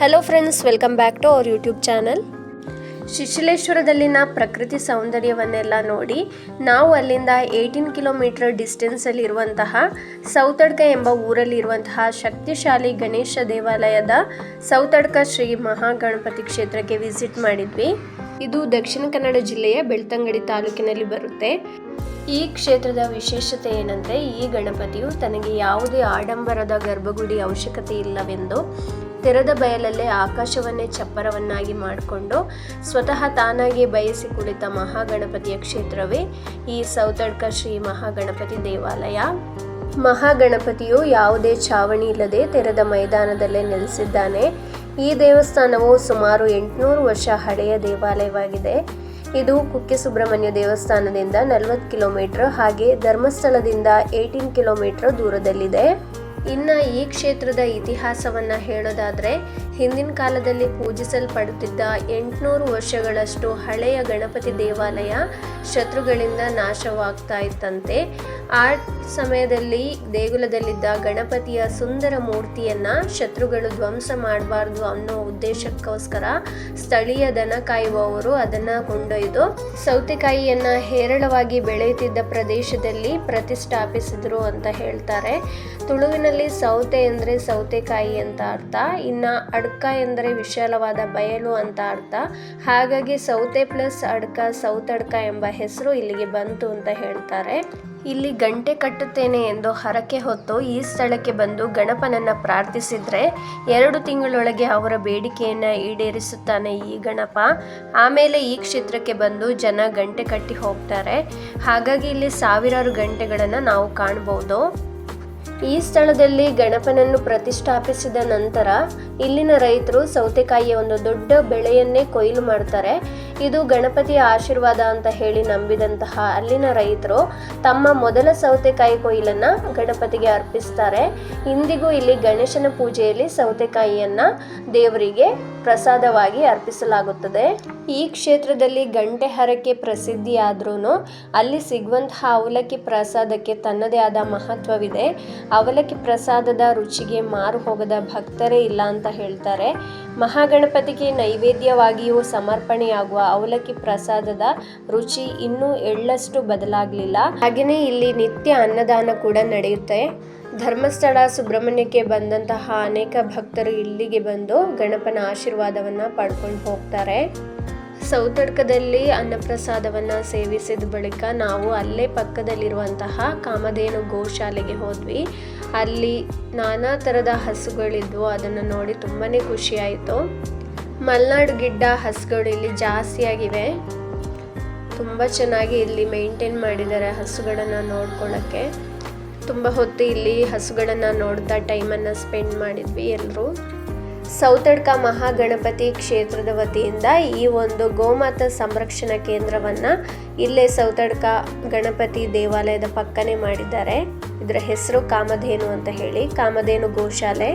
Hello friends welcome back to our YouTube channel ಶಿಶಿಲೇಶ್ವರದಲ್ಲಿನ ಪ್ರಕೃತಿ ಸೌಂದರ್ಯವನ್ನೆಲ್ಲ ನೋಡಿ, ನಾವು ಅಲ್ಲಿಂದ ಏಯ್ಟೀನ್ ಕಿಲೋಮೀಟರ್ ಡಿಸ್ಟೆನ್ಸಲ್ಲಿರುವಂತಹ ಸೌತಡ್ಕ ಎಂಬ ಊರಲ್ಲಿರುವಂತಹ ಶಕ್ತಿಶಾಲಿ ಗಣೇಶ ದೇವಾಲಯದ ಸೌತಡ್ಕ ಶ್ರೀ ಮಹಾಗಣಪತಿ ಕ್ಷೇತ್ರಕ್ಕೆ ವಿಸಿಟ್ ಮಾಡಿದ್ವಿ. ಇದು ದಕ್ಷಿಣ ಕನ್ನಡ ಜಿಲ್ಲೆಯ ಬೆಳ್ತಂಗಡಿ ತಾಲೂಕಿನಲ್ಲಿ ಬರುತ್ತೆ. ಈ ಕ್ಷೇತ್ರದ ವಿಶೇಷತೆ ಏನಂದ್ರೆ ಈ ಗಣಪತಿಯು ತನಗೆ ಯಾವುದೇ ಆಡಂಬರದ ಗರ್ಭಗುಡಿ ಅವಶ್ಯಕತೆ ಇಲ್ಲವೆಂದು ತೆರೆದ ಬಯಲಲ್ಲೇ ಆಕಾಶವನ್ನೇ ಚಪ್ಪರವನ್ನಾಗಿ ಮಾಡಿಕೊಂಡು ಸ್ವತಃ ತಾನಾಗಿ ಬಯಸಿ ಕುಳಿತ ಮಹಾಗಣಪತಿಯ ಕ್ಷೇತ್ರವೇ ಈ ಸೌತಡ್ಕ ಶ್ರೀ ಮಹಾಗಣಪತಿ ದೇವಾಲಯ. ಮಹಾಗಣಪತಿಯು ಯಾವುದೇ ಛಾವಣಿ ಇಲ್ಲದೆ ತೆರೆದ ಮೈದಾನದಲ್ಲೇ ನೆಲೆಸಿದ್ದಾನೆ. ಈ ದೇವಸ್ಥಾನವು ಸುಮಾರು ಎಂಟುನೂರು ವರ್ಷ ಹಳೆಯ ದೇವಾಲಯವಾಗಿದೆ. ಇದು ಕುಕ್ಕೆ ಸುಬ್ರಹ್ಮಣ್ಯ ದೇವಸ್ಥಾನದಿಂದ ನಲವತ್ತು ಕಿಲೋಮೀಟರ್ ಹಾಗೆ ಧರ್ಮಸ್ಥಳದಿಂದ ಏಯ್ಟೀನ್ ಕಿಲೋಮೀಟರ್ ದೂರದಲ್ಲಿದೆ. ಇನ್ನು ಈ ಕ್ಷೇತ್ರದ ಇತಿಹಾಸವನ್ನ ಹೇಳೋದಾದ್ರೆ ಹಿಂದಿನ ಕಾಲದಲ್ಲಿ ಪೂಜಿಸಲ್ಪಡುತ್ತಿದ್ದ ಎಂಟುನೂರು ವರ್ಷಗಳಷ್ಟು ಹಳೆಯ ಗಣಪತಿ ದೇವಾಲಯ ಶತ್ರುಗಳಿಂದ ನಾಶವಾಗ್ತಾ ಇತ್ತಂತೆ. ಆ ಸಮಯದಲ್ಲಿ ದೇಗುಲದಲ್ಲಿದ್ದ ಗಣಪತಿಯ ಸುಂದರ ಮೂರ್ತಿಯನ್ನ ಶತ್ರುಗಳು ಧ್ವಂಸ ಮಾಡಬಾರ್ದು ಅನ್ನೋ ಉದ್ದೇಶಕ್ಕೋಸ್ಕರ ಸ್ಥಳೀಯ ದನ ಕಾಯುವವರು ಅದನ್ನ ಕೊಂಡೊಯ್ದು ಸೌತೆಕಾಯಿಯನ್ನ ಹೇರಳವಾಗಿ ಬೆಳೆಯುತ್ತಿದ್ದ ಪ್ರದೇಶದಲ್ಲಿ ಪ್ರತಿಷ್ಠಾಪಿಸಿದ್ರು ಅಂತ ಹೇಳ್ತಾರೆ. ತುಳುವಿನಲ್ಲಿ ಸೌತೆ ಅಂದರೆ ಸೌತೆಕಾಯಿ ಅಂತ ಅರ್ಥ. ಇನ್ನ ಅಡ್ಕ ಎಂದರೆ ವಿಶಾಲವಾದ ಬಯಲು ಅಂತ ಅರ್ಥ. ಹಾಗಾಗಿ ಸೌತೆ ಪ್ಲಸ್ ಅಡ್ಕ ಸೌತಡ್ಕ ಎಂಬ ಹೆಸರು ಇಲ್ಲಿಗೆ ಬಂತು ಅಂತ ಹೇಳ್ತಾರೆ. ಇಲ್ಲಿ ಗಂಟೆ ಕಟ್ಟುತ್ತೇನೆ ಎಂದು ಹರಕೆ ಹೊತ್ತು ಈ ಸ್ಥಳಕ್ಕೆ ಬಂದು ಗಣಪನನ್ನ ಪ್ರಾರ್ಥಿಸಿದರೆ ಎರಡು ತಿಂಗಳೊಳಗೆ ಅವರ ಬೇಡಿಕೆಯನ್ನ ಈಡೇರಿಸುತ್ತಾನೆ ಈ ಗಣಪ. ಆಮೇಲೆ ಈ ಕ್ಷೇತ್ರಕ್ಕೆ ಬಂದು ಜನ ಗಂಟೆ ಕಟ್ಟಿ ಹೋಗ್ತಾರೆ. ಹಾಗಾಗಿ ಇಲ್ಲಿ ಸಾವಿರಾರು ಗಂಟೆಗಳನ್ನು ನಾವು ಕಾಣಬಹುದು ಈ ಸ್ಥಳದಲ್ಲಿ ಗಣಪನನ್ನು ಪ್ರತಿಷ್ಠಾಪಿಸಿದ ನಂತರ ಇಲ್ಲಿನ ರೈತರು ಸೌತೆಕಾಯಿಯ ಒಂದು ದೊಡ್ಡ ಬೆಳೆಯನ್ನೇ ಕೊಯ್ಲು ಮಾಡ್ತಾರೆ. ಇದು ಗಣಪತಿಯ ಆಶೀರ್ವಾದ ಅಂತ ಹೇಳಿ ನಂಬಿದಂತಹ ಅಲ್ಲಿನ ರೈತರು ತಮ್ಮ ಮೊದಲ ಸೌತೆಕಾಯಿ ಕೊಯ್ಲನ್ನ ಗಣಪತಿಗೆ ಅರ್ಪಿಸ್ತಾರೆ. ಇಂದಿಗೂ ಇಲ್ಲಿ ಗಣೇಶನ ಪೂಜೆಯಲ್ಲಿ ಸೌತೆಕಾಯಿಯನ್ನ ದೇವರಿಗೆ ಪ್ರಸಾದವಾಗಿ ಅರ್ಪಿಸಲಾಗುತ್ತದೆ. ಈ ಕ್ಷೇತ್ರದಲ್ಲಿ ಗಂಟೆ ಹರಕೆ ಪ್ರಸಿದ್ಧಿಯಾದ್ರೂ ಅಲ್ಲಿ ಸಿಗುವಂತಹ ಅವಲಕ್ಕಿ ಪ್ರಸಾದಕ್ಕೆ ತನ್ನದೇ ಆದ ಮಹತ್ವವಿದೆ. ಅವಲಕ್ಕಿ ಪ್ರಸಾದದ ರುಚಿಗೆ ಮಾರು ಹೋಗದ ಭಕ್ತರೇ ಇಲ್ಲ ಅಂತ ಹೇಳ್ತಾರೆ. ಮಹಾಗಣಪತಿಗೆ ನೈವೇದ್ಯವಾಗಿಯೂ ಸಮರ್ಪಣೆಯಾಗುವ ಅವಲಕ್ಕಿ ಪ್ರಸಾದದ ರುಚಿ ಇನ್ನೂ ಎಳ್ಳಷ್ಟು ಬದಲಾಗಲಿಲ್ಲ. ಹಾಗೆಯೇ ಇಲ್ಲಿ ನಿತ್ಯ ಅನ್ನದಾನ ಕೂಡ ನಡೆಯುತ್ತೆ. ಧರ್ಮಸ್ಥಳ ಸುಬ್ರಹ್ಮಣ್ಯಕ್ಕೆ ಬಂದಂತಹ ಅನೇಕ ಭಕ್ತರು ಇಲ್ಲಿಗೆ ಬಂದು ಗಣಪನ ಆಶೀರ್ವಾದವನ್ನ ಪಡ್ಕೊಂಡು ಹೋಗ್ತಾರೆ. ಸೌತಡ್ಕದಲ್ಲಿ ಅನ್ನಪ್ರಸಾದವನ್ನ ಸೇವಿಸಿದ ಬಳಿಕ ನಾವು ಅಲ್ಲೇ ಪಕ್ಕದಲ್ಲಿರುವಂತಹ ಕಾಮಧೇನು ಗೋಶಾಲೆಗೆ ಹೋದ್ವಿ. ಅಲ್ಲಿ ನಾನಾ ಥರದ ಹಸುಗಳಿದ್ವು, ಅದನ್ನು ನೋಡಿ ತುಂಬಾ ಖುಷಿಯಾಯಿತು. ಮಲ್ನಾಡು ಗಿಡ್ಡ ಹಸುಗಳು ಇಲ್ಲಿ ಜಾಸ್ತಿಯಾಗಿವೆ. ತುಂಬ ಚೆನ್ನಾಗಿ ಇಲ್ಲಿ ಮೇಂಟೈನ್ ಮಾಡಿದ್ದಾರೆ ಹಸುಗಳನ್ನು ನೋಡ್ಕೊಳ್ಳೋಕ್ಕೆ ತುಂಬ ಹೊತ್ತು ಇಲ್ಲಿ ಹಸುಗಳನ್ನು ನೋಡ್ತಾ ಟೈಮನ್ನು ಸ್ಪೆಂಡ್ ಮಾಡಿದ್ವಿ ಎಲ್ಲರೂ ಸೌತಡ್ಕ ಮಹಾಗಣಪತಿ ಕ್ಷೇತ್ರದ ವತಿಯಿಂದ ಈ ಒಂದು ಗೋಮಾತ ಸಂರಕ್ಷಣಾ ಕೇಂದ್ರವನ್ನು ಇಲ್ಲೇ ಸೌತಡ್ಕ ಗಣಪತಿ ದೇವಾಲಯದ ಪಕ್ಕನೆ ಮಾಡಿದ್ದಾರೆ. ಇದರ ಹೆಸರು ಕಾಮಧೇನು ಅಂತ ಹೇಳಿ, ಕಾಮಧೇನು ಗೋಶಾಲೆ.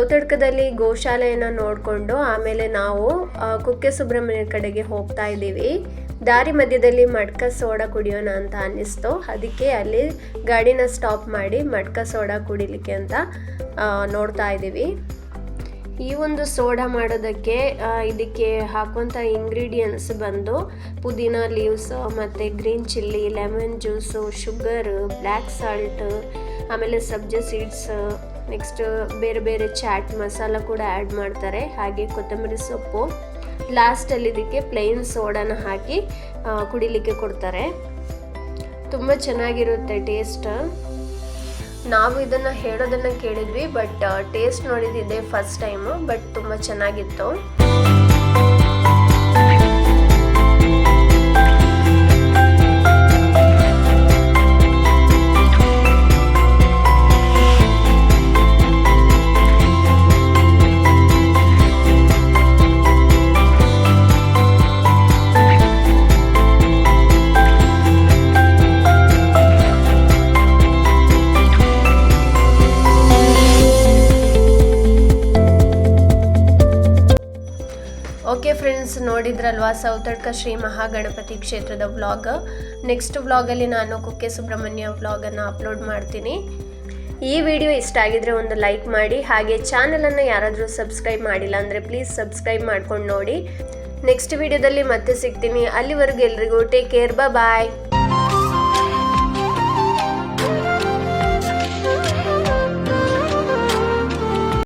ಸೌತಡ್ಕದಲ್ಲಿ ಗೋಶಾಲೆಯನ್ನು ನೋಡಿಕೊಂಡು ಆಮೇಲೆ ನಾವು ಕುಕ್ಕೆ ಸುಬ್ರಹ್ಮಣ್ಯ ಕಡೆಗೆ ಹೋಗ್ತಾ ಇದ್ದೀವಿ. ದಾರಿ ಮಧ್ಯದಲ್ಲಿ ಮಡ್ಕ ಸೋಡಾ ಕುಡಿಯೋಣ ಅಂತ ಅನ್ನಿಸ್ತು. ಅದಕ್ಕೆ ಅಲ್ಲಿ ಗಾಡಿನ ಸ್ಟಾಪ್ ಮಾಡಿ ಮಡ್ಕ ಸೋಡಾ ಕುಡಿಲಿಕ್ಕೆ ಅಂತ ನೋಡ್ತಾ ಇದ್ದೀವಿ. ಈ ಒಂದು ಸೋಡಾ ಮಾಡೋದಕ್ಕೆ ಇದಕ್ಕೆ ಹಾಕುವಂಥ ಇಂಗ್ರೀಡಿಯೆಂಟ್ಸ್ ಬಂದು ಪುದೀನ ಲೀವ್ಸ್ ಮತ್ತು green chilli lemon juice sugar black salt ಆಮೇಲೆ ಸಬ್ಜಾ ಸೀಡ್ಸ್ ನೆಕ್ಸ್ಟ್ ಬೇರೆ ಬೇರೆ ಚಾಟ್ ಮಸಾಲ ಕೂಡ ಆ್ಯಡ್ ಮಾಡ್ತಾರೆ. ಹಾಗೆ ಕೊತ್ತಂಬರಿ ಸೊಪ್ಪು. ಲಾಸ್ಟಲ್ಲಿ ಇದಕ್ಕೆ ಪ್ಲೇನ್ ಸೋಡಾನ ಹಾಕಿ ಕುಡಿಲಿಕ್ಕೆ ಕೊಡ್ತಾರೆ. ತುಂಬ ಚೆನ್ನಾಗಿರುತ್ತೆ ಟೇಸ್ಟ್ ನಾವು ಇದನ್ನು ಹೇಳೋದನ್ನು ಕೇಳಿದ್ವಿ ಬಟ್ ಟೇಸ್ಟ್ ನೋಡಿದ್ದಿದೆ ಫಸ್ಟ್ ಟೈಮು ಬಟ್ ತುಂಬ ಚೆನ್ನಾಗಿತ್ತು. ನೋಡಿದ್ರಲ್ವಾ? ಸೌತಡ್ಕ ಶ್ರೀ ಮಹಾಗಣಪತಿ ಕ್ಷೇತ್ರದ ವ್ಲಾಗ್ ನೆಕ್ಸ್ಟ್ ವ್ಲಾಗಲ್ಲಿ ನಾನು ಕುಕ್ಕೆ ಸುಬ್ರಹ್ಮಣ್ಯ ವ್ಲಾಗನ್ನು ಅಪ್ಲೋಡ್ ಮಾಡ್ತೀನಿ. ಈ ವಿಡಿಯೋ ಇಷ್ಟ ಆಗಿದ್ರೆ ಒಂದು ಲೈಕ್ ಮಾಡಿ, ಹಾಗೆ ಚಾನಲನ್ನು ಯಾರಾದರೂ ಸಬ್ಸ್ಕ್ರೈಬ್ ಮಾಡಿಲ್ಲ ಅಂದರೆ ಪ್ಲೀಸ್ ಸಬ್ಸ್ಕ್ರೈಬ್ ಮಾಡ್ಕೊಂಡು ನೋಡಿ. ನೆಕ್ಸ್ಟ್ ವಿಡಿಯೋದಲ್ಲಿ ಮತ್ತೆ ಸಿಗ್ತೀನಿ. ಅಲ್ಲಿವರೆಗೂ ಎಲ್ರಿಗೂ ಟೇಕ್ ಕೇರ್ ಬಾಯ್